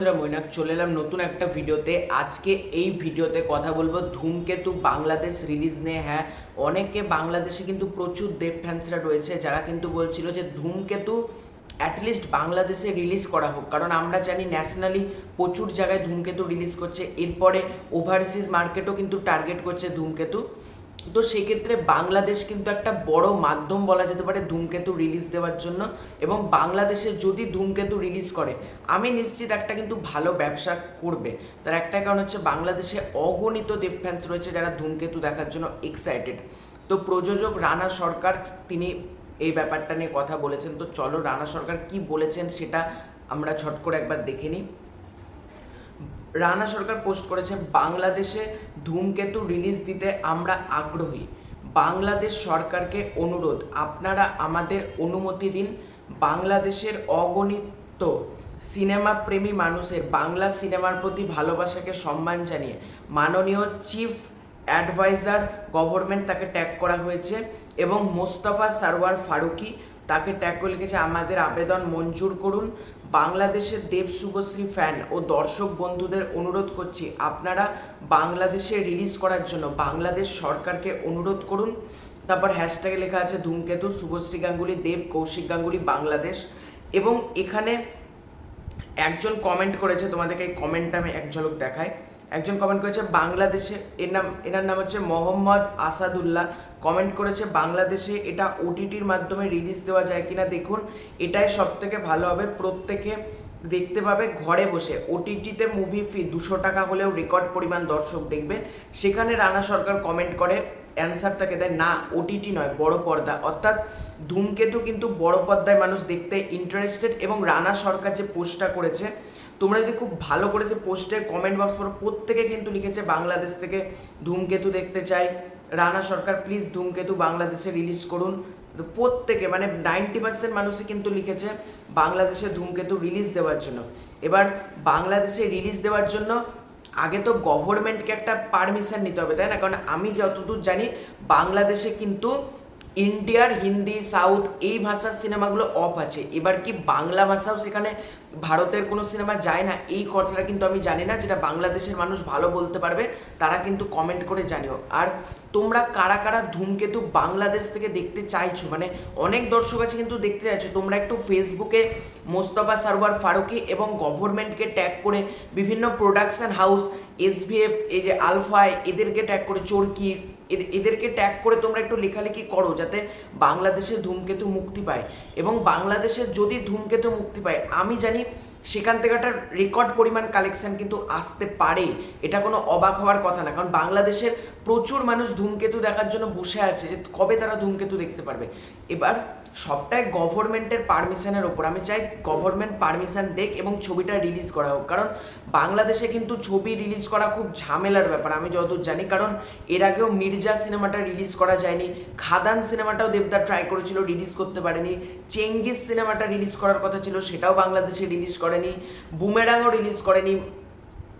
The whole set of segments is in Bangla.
মৈনাক, চলে এলাম নতুন একটা ভিডিওতে। আজকে এই ভিডিওতে কথা বলব ধূমকেতু বাংলাদেশ রিলিজ নিয়ে। হ্যাঁ অনেকে বাংলাদেশে কিন্তু প্রচুর দেব ফ্যান্সরা রয়েছে, যারা কিন্তু বলছিল যে ধূমকেতু অ্যাটলিস্ট বাংলাদেশে রিলিজ করা হোক। কারণ আমরা জানি ন্যাশনালি প্রচুর জায়গায় ধূমকেতু রিলিজ করছে। এরপরে ওভারসিজ মার্কেটও কিন্তু টার্গেট করছে ধূমকেতু। তো সেক্ষেত্রে বাংলাদেশ কিন্তু একটা বড় মাধ্যম বলা যেতে পারে ধূমকেতু রিলিজ দেওয়ার জন্য এবং বাংলাদেশে যদি ধূমকেতু রিলিজ করে, আমি নিশ্চিত একটা কিন্তু ভালো ব্যবসা করবে। তার একটা কারণ হচ্ছে বাংলাদেশে অগণিত দেব ফ্যান্স রয়েছে যারা ধূমকেতু দেখার জন্য এক্সাইটেড তো প্রযোজক রানা সরকার, তিনি এই ব্যাপারটা নিয়ে কথা বলেছেন। তো চলো রানা সরকার কি বলেছেন সেটা আমরা ছট করে একবার দেখে নিই। রানা সরকার পোস্ট করেছে বাংলাদেশে ধূমকেতু রিলিজ দিতে আমরা আগ্রহী। বাংলাদেশ সরকারকে অনুরোধ, আপনারা আমাদের অনুমতি দিন। বাংলাদেশের অগণিত সিনেমা প্রেমী মানুষের বাংলা সিনেমার প্রতি ভালোবাসাকে সম্মান জানিয়ে মাননীয় চিফ অ্যাডভাইজার গভর্নমেন্ট তাকে ট্যাগ করা হয়েছে এবং মোস্তফা সারওয়ার ফারুকি তাকে ট্যাগ করে লিখেছে, আমাদের আবেদন মঞ্জুর করুন। বাংলাদেশের দেব শুভশ্রী ফ্যান ও দর্শক বন্ধুদের অনুরোধ করছি, আপনারা বাংলাদেশে রিলিজ করার জন্য বাংলাদেশ সরকারকে অনুরোধ করুন। তারপর হ্যাশট্যাগে লেখা আছে, ধূমকেতু, শুভশ্রী গাঙ্গুলি, দেব, কৌশিক গাঙ্গুলি, বাংলাদেশ। এবং এখানে একজন কমেন্ট করেছে, তোমাদেরকে এই কমেন্টটা আমি এক ঝলক দেখাই। একজন কমেন্ট করেছে, বাংলাদেশে এর নাম, এনার নাম হচ্ছে মোহাম্মদ আসাদুল্লাহ। কমেন্ট করেছে, বাংলাদেশে এটা ওটিটির মাধ্যমে রিলিজ দেওয়া যায় কিনা দেখুন। এটাই সব থেকে ভালো হবে। প্রত্যেকে দেখতে পাবে ঘরে বসে। ওটিটিতে মুভি ফি দুশো টাকা হলেও রেকর্ড পরিমাণ দর্শক দেখবে। সেখানে রানা সরকার কমেন্ট করে অ্যান্সার তাকে দেয়। না ওটিটি নয়, বড় পর্দা। অর্থাৎ ধূমকেতু কিন্তু বড় পর্দায় মানুষ দেখতে ইন্টারেস্টেড এবং রানা সরকার যে পোস্টটা করেছে, তোমরা যদি খুব ভালো করে সে পোস্টের কমেন্ট বক্স পড়ো, প্রত্যেকে কিন্তু লিখেছে বাংলাদেশ থেকে ধূমকেতু দেখতে চাই। রানা সরকার প্লিজ ধূমকেতু বাংলাদেশে রিলিজ করুন। প্রত্যেকে মানে নাইনটি পার্সেন্ট মানুষই কিন্তু লিখেছে বাংলাদেশে ধূমকেতু রিলিজ দেওয়ার জন্য। এবার বাংলাদেশে রিলিজ দেওয়ার জন্য আগে তো গভর্নমেন্টকে একটা পারমিশন নিতে হবে, তাই না? কারণ আমি যতদূর জানি, বাংলাদেশে কিন্তু ইন্ডিয়ার হিন্দি, সাউথ এই ভাষার সিনেমাগুলো অফ আছে। এবার কি বাংলা ভাষাও সেখানে ভারতের কোনো সিনেমা যায় না? এই কথাটা কিন্তু আমি জানি না, যেটা বাংলাদেশের মানুষ ভালো বলতে পারবে, তারা কিন্তু কমেন্ট করে জানিও। আর তোমরা কারা কারা ধূমকেতু বাংলাদেশ থেকে দেখতে চাইছো? মানে অনেক দর্শক আছে কিন্তু দেখতে চাইছো। তোমরা একটু ফেসবুকে মোস্তফা সারওয়ার ফারুকি এবং গভর্নমেন্টকে ট্যাগ করে বিভিন্ন প্রোডাকশন হাউস এসভিএফ এই যে আলফায় এদেরকে ট্যাগ করে, চোরকি এদেরকে ট্যাগ করে তোমরা একটু লেখালেখি করো যাতে বাংলাদেশে ধূমকেতু মুক্তি পায়। এবং বাংলাদেশের যদি ধূমকেতু মুক্তি পায়, আমি জানি সেখান থেকে একটা রেকর্ড পরিমাণ কালেকশন কিন্তু আসতে পারে। এটা কোনো অবাক হওয়ার কথা না। কারণ বাংলাদেশের প্রচুর মানুষ ধূমকেতু দেখার জন্য বসে আছে যে কবে তারা ধূমকেতু দেখতে পারবে। এবার সবটাই গভর্নমেন্টের পারমিশনের ওপর। আমি চাই গভর্নমেন্ট পারমিশন দেখ এবং ছবিটা রিলিজ করা হোক। কারণ বাংলাদেশে কিন্তু ছবি রিলিজ করা খুব ঝামেলার ব্যাপার, আমি যতদূর জানি। কারণ এর আগেও মির্জা সিনেমাটা রিলিজ করা যায়নি, খাদান সিনেমাটাও দেবদা ট্রাই করেছিল রিলিজ করতে পারেনি। চেঙ্গিস সিনেমাটা রিলিজ করার কথা ছিল, সেটাও বাংলাদেশে রিলিজ করেনি। বুমেরাংও রিলিজ করেনি।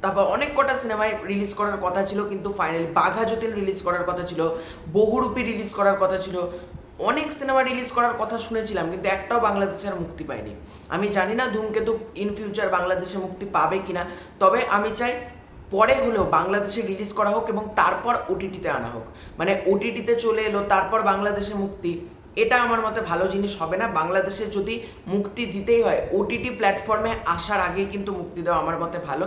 তারপর অনেক কটা সিনেমায় রিলিজ করার কথা ছিল, কিন্তু ফাইনাল বাঘা যতীন রিলিজ করার কথা ছিল, বহুরূপী রিলিজ করার কথা ছিল। অনেক সিনেমা রিলিজ করার কথা শুনেছিলাম, কিন্তু একটাও বাংলাদেশে আর মুক্তি পায়নি আমি জানি না ধূমকেতু ইন ফিউচার বাংলাদেশে মুক্তি পাবে কিনা, তবে আমি চাই পরে হলেও বাংলাদেশে রিলিজ করা হোক এবং তারপর ওটিটিতে আনা হোক। মানে ওটিটিতে চলে এলো, তারপর বাংলাদেশে মুক্তি, এটা আমার মতে ভালো জিনিস হবে না। বাংলাদেশে যদি মুক্তি দিতেই হয়, ওটিটি প্ল্যাটফর্মে আসার আগেই কিন্তু মুক্তি দেওয়া আমার মতে ভালো।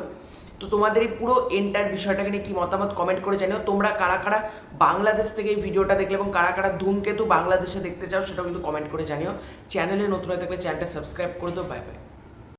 তো তোমাদের এই পুরো এন্টার বিষয়টাকে নিয়ে কি মতামত কমেন্ট করে জানিও। তোমরা কারা কারা বাংলাদেশ থেকে এই ভিডিওটা দেখলে এবং কারা কারা ধূমকেতু বাংলাদেশে দেখতে চাও সেটাও কিন্তু কমেন্ট করে জানিও। চ্যানেলে নতুন হয়ে থাকলে চ্যানেলটা সাবস্ক্রাইব করে দাও। Bye bye